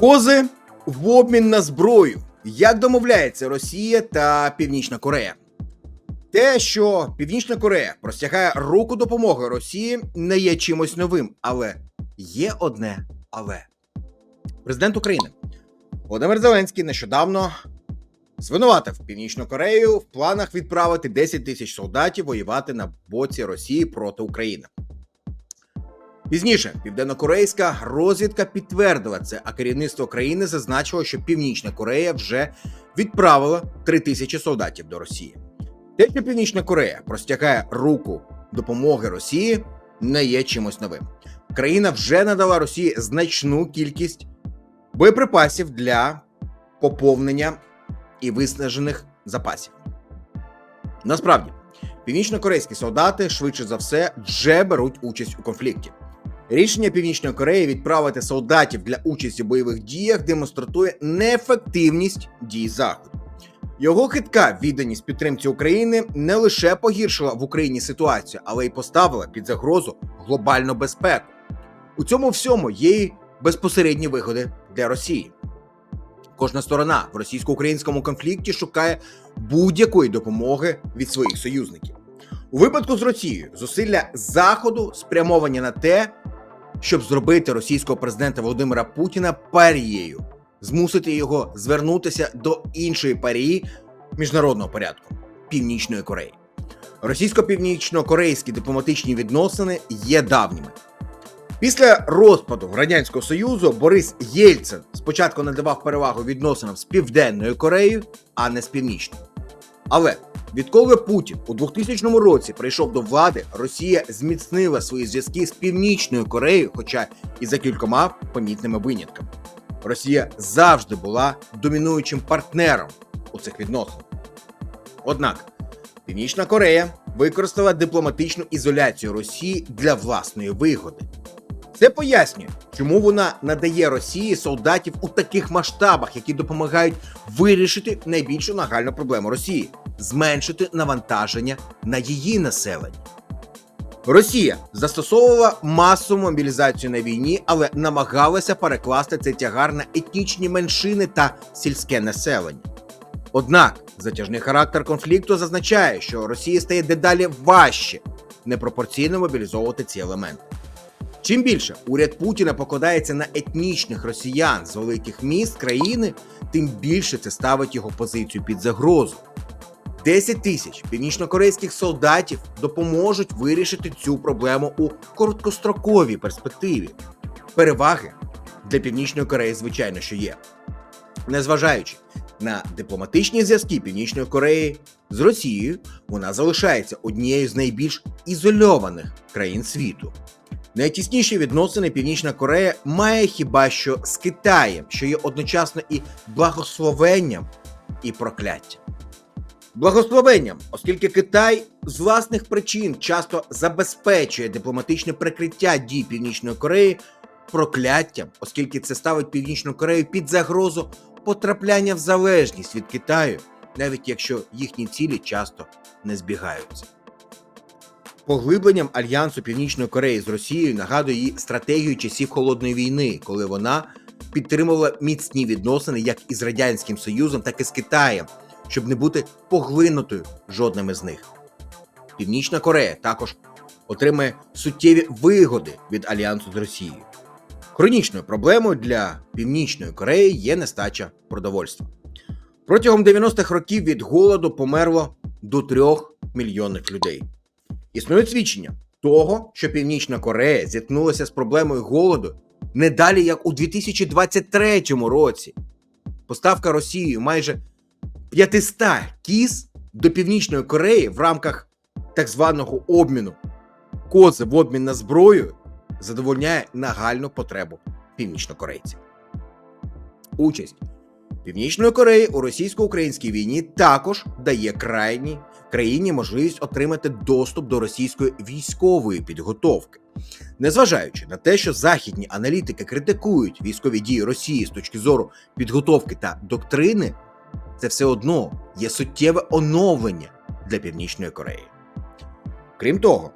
Кози в обмін на зброю. Як домовляється Росія та Північна Корея? Те, що Північна Корея простягає руку допомоги Росії, не є чимось новим, але є одне але. Президент України Володимир Зеленський нещодавно звинуватив Північну Корею в планах відправити 10 тисяч солдатів воювати на боці Росії проти України. Пізніше південнокорейська розвідка підтвердила це, а керівництво країни зазначило, що Північна Корея вже відправила 3 тисячі солдатів до Росії. Те, що Північна Корея простягає руку допомоги Росії, не є чимось новим. Країна вже надала Росії значну кількість боєприпасів для поповнення і виснажених запасів. Насправді, північно-корейські солдати швидше за все вже беруть участь у конфлікті. Рішення Північної Кореї відправити солдатів для участі в бойових діях демонструє неефективність дій Заходу. Його хитка відданість підтримці України не лише погіршила в Україні ситуацію, але й поставила під загрозу глобальну безпеку. У цьому всьому є й безпосередні вигоди для Росії. Кожна сторона в російсько-українському конфлікті шукає будь-якої допомоги від своїх союзників. У випадку з Росією зусилля Заходу спрямовані на те, щоб зробити російського президента Володимира Путіна парією, змусити його звернутися до іншої парії міжнародного порядку Північної Кореї. Російсько-північно-корейські дипломатичні відносини є давніми. Після розпаду Радянського Союзу Борис Єльцин спочатку надавав перевагу відносинам з Південною Кореєю, а не з Північною. Але відколи Путін у 2000 році прийшов до влади, Росія зміцнила свої зв'язки з Північною Кореєю, хоча і за кількома помітними винятками. Росія завжди була домінуючим партнером у цих відносинах. Однак Північна Корея використала дипломатичну ізоляцію Росії для власної вигоди. Це пояснює, чому вона надає Росії солдатів у таких масштабах, які допомагають вирішити найбільшу нагальну проблему Росії зменшити навантаження на її населення. Росія застосовувала масову мобілізацію на війні, але намагалася перекласти цей тягар на етнічні меншини та сільське населення. Однак затяжний характер конфлікту зазначає, що Росії стає дедалі важче непропорційно мобілізовувати ці елементи. Чим більше уряд Путіна покладається на етнічних росіян з великих міст країни, тим більше це ставить його позицію під загрозу. 10 тисяч північнокорейських солдатів допоможуть вирішити цю проблему у короткостроковій перспективі. Переваги для Північної Кореї, звичайно, що є. Незважаючи на дипломатичні зв'язки Північної Кореї з Росією, вона залишається однією з найбільш ізольованих країн світу. Найтісніші відносини Північна Корея має хіба що з Китаєм, що є одночасно і благословенням, і прокляттям. Благословенням, оскільки Китай з власних причин часто забезпечує дипломатичне прикриття дій Північної Кореї, прокляттям, оскільки це ставить Північну Корею під загрозу потрапляння в залежність від Китаю, навіть якщо їхні цілі часто не збігаються. Поглибленням альянсу Північної Кореї з Росією нагадує її стратегію часів холодної війни, коли вона підтримувала міцні відносини як із Радянським Союзом, так і з Китаєм, щоб не бути поглинутою жодним із них. Північна Корея також отримає суттєві вигоди від альянсу з Росією. Хронічною проблемою для Північної Кореї є нестача продовольства. Протягом 90-х років від голоду померло до 3 мільйонів людей. Існують свідчення того, що Північна Корея зіткнулася з проблемою голоду не далі як у 2023 році. Поставка Росією майже 500 кіз до Північної Кореї в рамках так званого обміну кози в обмін на зброю задовольняє нагальну потребу північнокорейців. Участь Північної Кореї у російсько-українській війні також дає крайній країні можливість отримати доступ до російської військової підготовки. Незважаючи на те, що західні аналітики критикують військові дії Росії з точки зору підготовки та доктрини, це все одно є суттєве оновлення для Північної Кореї. Крім того,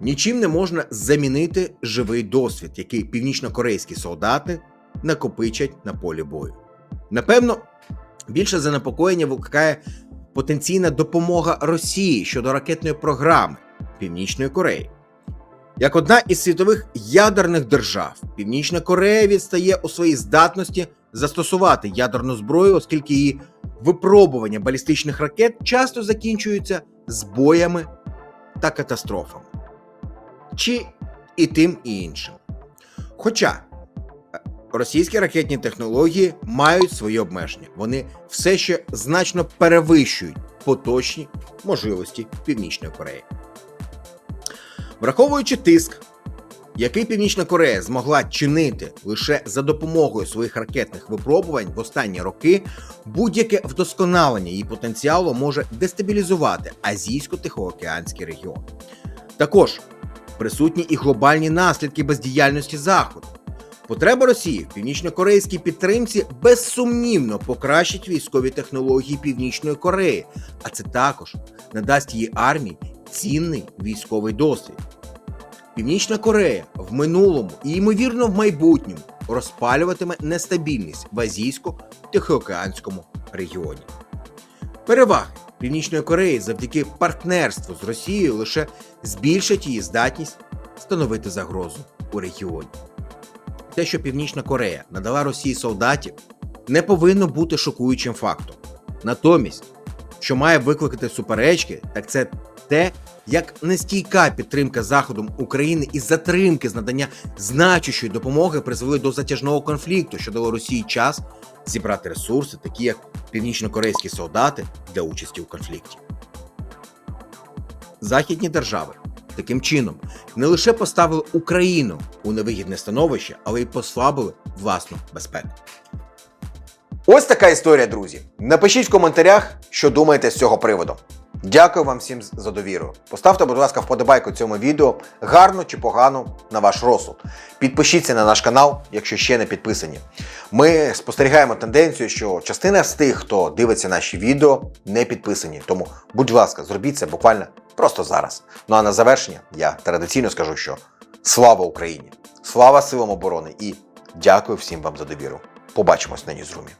нічим не можна замінити живий досвід, який північнокорейські солдати накопичать на полі бою. Напевно, більше занепокоєння викликає потенційна допомога Росії щодо ракетної програми Північної Кореї. Як одна із світових ядерних держав, Північна Корея відстає у своїй здатності застосувати ядерну зброю, оскільки її випробування балістичних ракет часто закінчуються збоями та катастрофами. Чи і тим і іншим. Хоча е, російські ракетні технології мають свої обмеження, вони все ще значно перевищують поточні можливості Північної Кореї. Враховуючи тиск, який Північна Корея змогла чинити лише за допомогою своїх ракетних випробувань в останні роки, будь-яке вдосконалення її потенціалу може дестабілізувати азійсько-тихоокеанський регіон. Також присутні і глобальні наслідки бездіяльності Заходу. Потреба Росії в північно-корейській підтримці безсумнівно покращить військові технології Північної Кореї, а це також надасть її армії цінний військовий досвід. Північна Корея в минулому і, ймовірно, в майбутньому розпалюватиме нестабільність в азійсько-тихоокеанському регіоні. Переваги Північної Кореї завдяки партнерству з Росією лише збільшать її здатність становити загрозу у регіоні. Те, що Північна Корея надала Росії солдатів, не повинно бути шокуючим фактом. Натомість, що має викликати суперечки, так це те, як нестійка підтримка Заходом України і затримки з надання значущої допомоги призвели до затяжного конфлікту, що дало Росії час зібрати ресурси, такі як північно-корейські солдати, для участі у конфлікті. Західні держави таким чином не лише поставили Україну у невигідне становище, але й послабили власну безпеку. Ось така історія, друзі. Напишіть в коментарях, що думаєте з цього приводу. Дякую вам всім за довіру. Поставте, будь ласка, вподобайку цьому відео, гарно чи погано на ваш розсуд. Підпишіться на наш канал, якщо ще не підписані. Ми спостерігаємо тенденцію, що частина з тих, хто дивиться наші відео, не підписані. Тому, будь ласка, зробіть це буквально просто зараз. Ну а на завершення я традиційно скажу, що слава Україні! Слава силам оборони і дякую всім вам за довіру. Побачимось на Ньюзрумі.